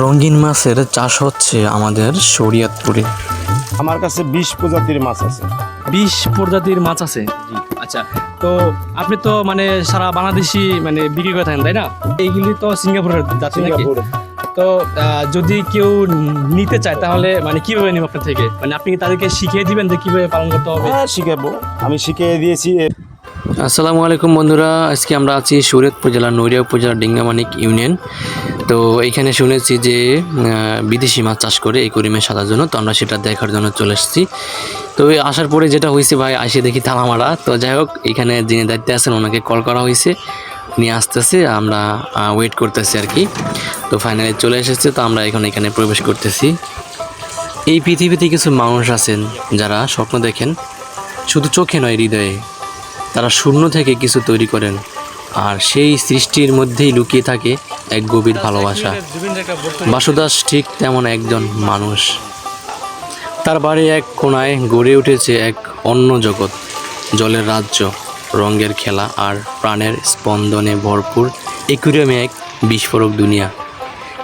রঙিন মাছের চাষ হচ্ছে আমাদের শরীয়তপুরে। আমার কাছে বিশ প্রজাতির মাছ আছে। বিশ প্রজাতির মাছ আছে? আচ্ছা তো আপনি তো মানে সারা বাংলাদেশি মানে বিক্রি করে থাকেন তাই না? এইগুলি তো সিঙ্গাপুরের যাচ্ছে নাকি? তো আহ, যদি কেউ নিতে চায় তাহলে মানে কীভাবে নিব আপনার থেকে? মানে আপনি তাদেরকে শিখিয়ে দিবেন যে কীভাবে পালন করতে হবে? হ্যাঁ শিখাবো। আমি শিখিয়ে দিয়েছি। আসসালামু আলাইকুম বন্ধুরা আজকে আমরা আছি শরীয়তপুর জেলার নৈরিয়া উপজেলার ডিঙ্গামানিক ইউনিয়ন। তো এইখানে শুনেছি যে বিদেশি মাছ চাষ করে এই করিমে সাদার জন্য, তো আমরা সেটা দেখার জন্য চলে এসেছি। তো আসার পরে যেটা হয়েছে ভাই, আসে দেখি তালা মারা তো যাই হোক, এখানে যিনি দায়িত্বে আছেন, ওনাকে কল করা হয়েছে। নিয়ে আসতেছে, আমরা ওয়েট করতেছি আর কি। তো ফাইনালি চলে এসেছে, তো আমরা এখন এখানে প্রবেশ করতেছি। এই পৃথিবীতে কিছু মানুষ আছেন, যারা স্বপ্ন দেখেন, শুধু চোখে নয়, হৃদয়ে। তারা শূন্য থেকে কিছু তৈরি করেন, আর সেই সৃষ্টির মধ্যেই লুকিয়ে থাকে এক গভীর ভালোবাসা। বাসুদাস ঠিক তেমন একজন মানুষ। তার বাড়ি এক কোনায় গড়ে উঠেছে এক অন্য জগৎ, জলের রাজ্য, রঙের খেলা আর প্রাণের স্পন্দনে ভরপুর একুরিয়ামে এক বিস্ফোরক দুনিয়া।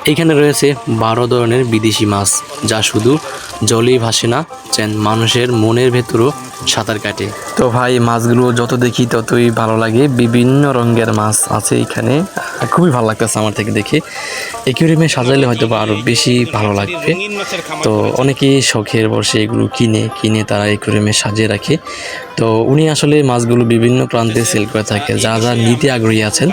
এখানে রয়েছে বারো ধরনের বিদেশি মাছ, যা শুধু জলেই ভাসে না, যেন মানুষের মনের ভেতরও সাঁতার কাটে। তো ভাই, মাছগুলো যত দেখি ততই ভালো লাগে। বিভিন্ন রঙের মাছ আছে এখানে। খুবই ভালো লাগতেছে আমার থেকে দেখে। একুরিয়ামে সাজাইলে হয়তো বা আরও বেশি ভালো লাগবে। তো অনেকেই শখের বসে এগুলো কিনে কিনে তারা একুরিয়ামে সাজিয়ে রাখে। তো উনি আসলে মাছগুলো বিভিন্ন প্রান্তে সেল করে থাকে। যা যা নিতে আগ্রহী আছেন,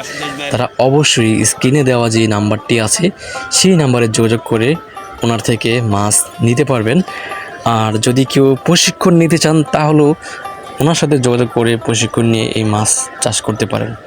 তারা অবশ্যই স্ক্রিনে দেওয়া যে নাম্বারটি আছে সেই নাম্বারে যোগাযোগ করে ওনার থেকে মাছ নিতে পারবেন। আর যদি কেউ প্রশিক্ষণ নিতে চান, তাহলেও ওনার সাথে যোগাযোগ করে প্রশিক্ষণ নিয়ে এই মাছ চাষ করতে পারেন।